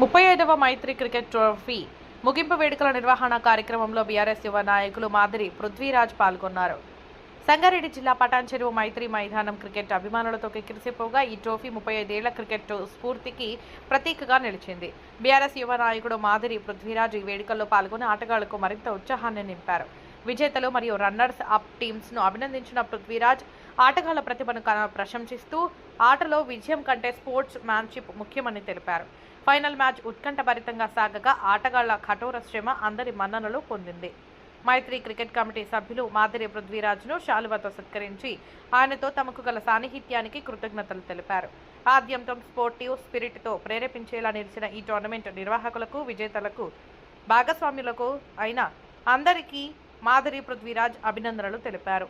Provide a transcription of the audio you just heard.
ముప్పై ఐదవ మైత్రి cricket trophy ముగింపు వేడుకల నిర్వహణ కార్యక్రమంలో బీఆర్ఎస్ యువ నాయకులు మాదిరి పృథ్వీరాజ్ పాల్గొన్నారు. సంగారెడ్డి జిల్లా పటాన్ చెరువు మైత్రి మైదానం క్రికెట్ అభిమానులతో కిక్కిరిసిపోగా ఈ ట్రోఫీ ముప్పై ఐదేళ్ళ క్రికెట్ స్ఫూర్తికి ప్రతీకగా నిలిచింది. బీఆర్ఎస్ యువ నాయకుడు మాదిరి పృథ్వీరాజ్ ఈ వేడుకల్లో పాల్గొని ఆటగాళ్ళకు మరింత ఉత్సాహాన్ని నింపారు. విజేతలు మరియు రన్నర్స్ అప్ టీమ్స్ను అభినందించిన పృథ్వీరాజ్ ఆటగాళ్ళ ప్రతిభను ప్రశంసిస్తూ ఆటలో విజయం కంటే స్పోర్ట్స్ మ్యాన్షిప్ ముఖ్యమని తెలిపారు. ఫైనల్ మ్యాచ్ ఉత్కంఠభరితంగా సాగగా ఆటగాళ్ళ కఠోర శ్రమ అందరి మన్ననలు పొందింది. మైత్రి క్రికెట్ కమిటీ సభ్యులు మాదిరి పృథ్వీరాజ్ను శాలువతో సత్కరించి ఆయనతో తమకు గల సాన్నిహిత్యానికి కృతజ్ఞతలు తెలిపారు. ఆద్యంతో స్పోర్టివ్ స్పిరిట్తో ప్రేరేపించేలా నిలిచిన ఈ టోర్నమెంట్ నిర్వాహకులకు విజేతలకు భాగస్వాములకు అయిన అందరికీ మాధరి పృథ్వీరాజ్ అభినందనలు తెలిపారు.